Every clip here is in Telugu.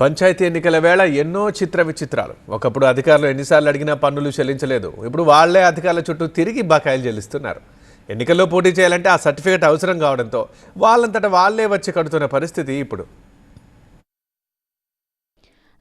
పంచాయతీ ఎన్నికల వేళ ఎన్నో చిత్ర విచిత్రాలు. ఒకప్పుడు అధికారులు ఎన్నిసార్లు అడిగినా పన్నులు చెల్లించలేదు. ఇప్పుడు వాళ్ళే అధికారుల చుట్టూ తిరిగి బకాయిలు చెల్లిస్తున్నారు. ఎన్నికల్లో పోటీ చేయాలంటే ఆ సర్టిఫికేట్ అవసరం కావడంతో వాళ్ళంతట వాళ్ళే వచ్చి కడుతున్న పరిస్థితి ఇప్పుడు.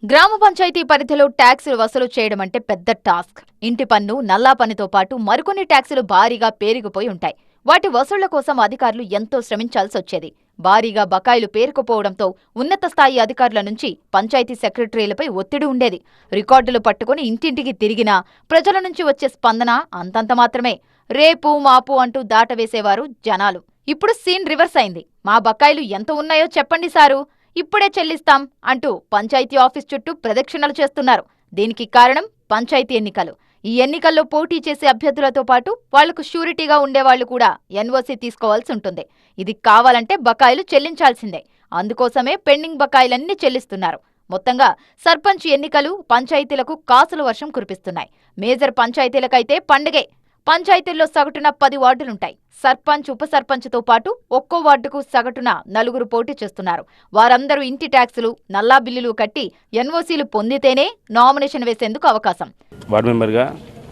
గ్రామ పంచాయతీ పరిధిలో ట్యాక్సులు వసూలు చేయడం అంటే పెద్ద టాస్క్. ఇంటి పన్ను నల్లా పన్నుతో పాటు మరికొన్ని ట్యాక్సులు భారీగా పేరుకుపోయి ఉంటాయి. వాటి వసూళ్ళ కోసం అధికారులు ఎంతో శ్రమించాల్సి వచ్చేది భారీగా బకాయిలు పేరుకుపోవడంతో ఉన్నత స్థాయి అధికారుల నుంచి పంచాయతీ సెక్రటరీలపై ఒత్తిడి ఉండేది. రికార్డులు పట్టుకుని ఇంటింటికి తిరిగినా ప్రజల నుంచి వచ్చే స్పందన అంతంత మాత్రమే. రేపు మాపు అంటూ దాటవేసేవారు జనాలు. ఇప్పుడు సీన్ రివర్స్ అయింది. మా బకాయిలు ఎంత ఉన్నాయో చెప్పండి సారు. ఇప్పుడే చెల్లిస్తాం అంటూ పంచాయతీ ఆఫీస్ చుట్టూ ప్రదక్షిణలు చేస్తున్నారు. దీనికి కారణం పంచాయతీ ఎన్నికలు. ఈ ఎన్నికల్లో పోటీ చేసే అభ్యర్థులతో పాటు వాళ్ళకు షూరిటీగా ఉండేవాళ్ళు కూడా ఎన్ఓసీ తీసుకోవాల్సి ఉంటుంది. ఇది కావాలంటే బకాయిలు చెల్లించాల్సిందే. అందుకోసమే పెండింగ్ బకాయిలన్నీ చెల్లిస్తున్నారు. మొత్తంగా సర్పంచ్ ఎన్నికలు పంచాయతీలకు కాసుల వర్షం కురిపిస్తున్నాయి. మేజర్ పంచాయతీలకైతే పండగే. పంచాయతీల్లో సగటున పది వార్డులుంటాయి. సర్పంచ్ ఉప సర్పంచ్తో పాటు ఒక్కో వార్డుకు సగటున నలుగురు పోటీ చేస్తున్నారు. వారందరూ ఇంటి ట్యాక్సులు నల్లా బిల్లులు కట్టి ఎన్ఓసీలు పొందితేనే నామినేషన్ వేసేందుకు అవకాశం. వార్డ్ మెంబర్గా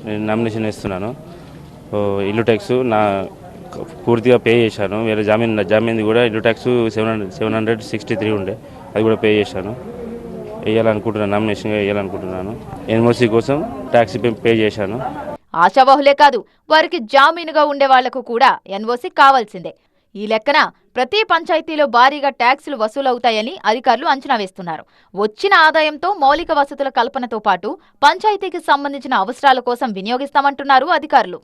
నేను నామినేషన్ వేస్తున్నాను. ఇల్లు ట్యాక్స్ నా పూర్తిగా పే చేశాను. వేరే జామీన్ జామీన్ కూడా ఇల్లు tax seven hundred seven hundred sixty three ఉండే. అది కూడా పే చేశాను. వేయాలనుకుంటున్నాను నామినేషన్గా వేయాలనుకుంటున్నాను. ఎన్ఓసి కోసం ట్యాక్స్ పే పే చేశాను. ఆశావాహులే కాదు వారికి జామీనుగా ఉండే వాళ్ళకు కూడా ఎన్ఓసీ కావాల్సిందే. ఈ లెక్కన ప్రతి పంచాయతీలో భారీగా ట్యాక్సులు వసూలవుతాయని అధికారులు అంచనా వేస్తున్నారు. వచ్చిన ఆదాయంతో మౌలిక వసతుల కల్పనతో పాటు పంచాయతీకి సంబంధించిన అవసరాల కోసం వినియోగిస్తామంటున్నారు అధికారులు.